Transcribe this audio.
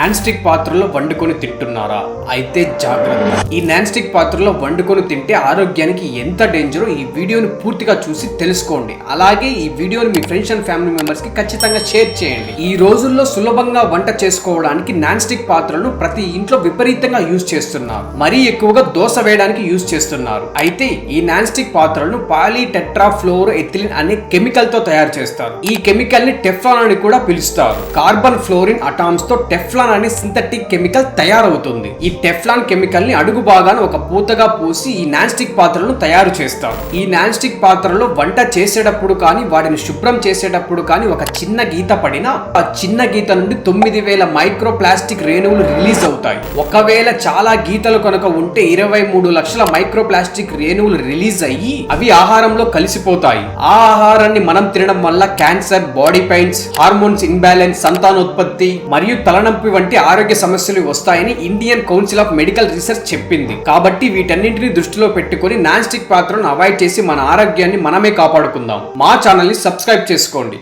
Non stick పాత్రలో వండుకొని తింటున్నారా? అయితే జాగ్రత్త. ఈ నాన్ స్టిక్ పాత్రలో వండుకొని తింటే ఆరోగ్యానికి ఎంత డేంజరో ఈ వీడియోని పూర్తిగా చూసి తెలుసుకోండి. అలాగే ఈ వీడియోని మీ ఫ్రెండ్స్ అండ్ ఫ్యామిలీ మెంబర్స్కి ఖచ్చితంగా షేర్ చేయండి. ఈ రోజుల్లో సులభంగా వంట చేసుకోవడానికి నాన్ స్టిక్ పాత్రలను ప్రతి ఇంట్లో విపరీతంగా యూజ్ చేస్తున్నారు. మరీ ఎక్కువగా దోశ వేయడానికి యూజ్ చేస్తున్నారు. అయితే ఈ నాన్ స్టిక్ పాత్రలను పాలీ టెట్రా ఎథిలిన్ అనే కెమికల్తో తయారు చేస్తారు. ఈ కెమికల్ని టెఫ్లాన్ అని కూడా పిలుస్తారు. కార్బన్ ఫ్లోరిన్ అటామ్స్తో టెఫ్లాన్ అనే సింథటిక్ కెమికల్ తయారవుతుంది. ఈ టెఫ్లాన్ కెమికల్ని అడుగు భాగాన ఒక పూతగా పూసి ఈ నాన్స్టిక్ పాత్రలను తయారు చేస్తారు. ఈ నాన్స్టిక్ పాత్రలో వంట చేసేటప్పుడు కానీ వాటిని శుభ్రం చేసేటప్పుడు కానీ ఒక చిన్న గీత పడినా ఆ చిన్న గీత నుండి తొమ్మిది వేల మైక్రో ప్లాస్టిక్ రేణువులు రిలీజ్ అవుతాయి. ఒకవేళ చాలా గీతలు కనుక ఉంటే ఇరవై మూడు లక్షల మైక్రో ప్లాస్టిక్ రేణువులు రిలీజ్ అయ్యి అవి ఆహారంలో కలిసిపోతాయి. ఆ ఆహారాన్ని మనం తినడం వల్ల cancer body pains hormones imbalance సంతానోత్పత్తి మరియు తలనొప్పి వంటి ఆరోగ్య సమస్యలు వస్తాయని Indian council of medical research చెప్పింది. కాబట్టి వీటన్నింటిని దృష్టిలో పెట్టుకొని నాన్ స్టిక్ పాత్రను అవాయిడ్ చేసి మన ఆరోగ్యాన్ని మనమే కాపాడుకుందాం. మా ఛానల్ని సబ్స్క్రైబ్ చేసుకోండి.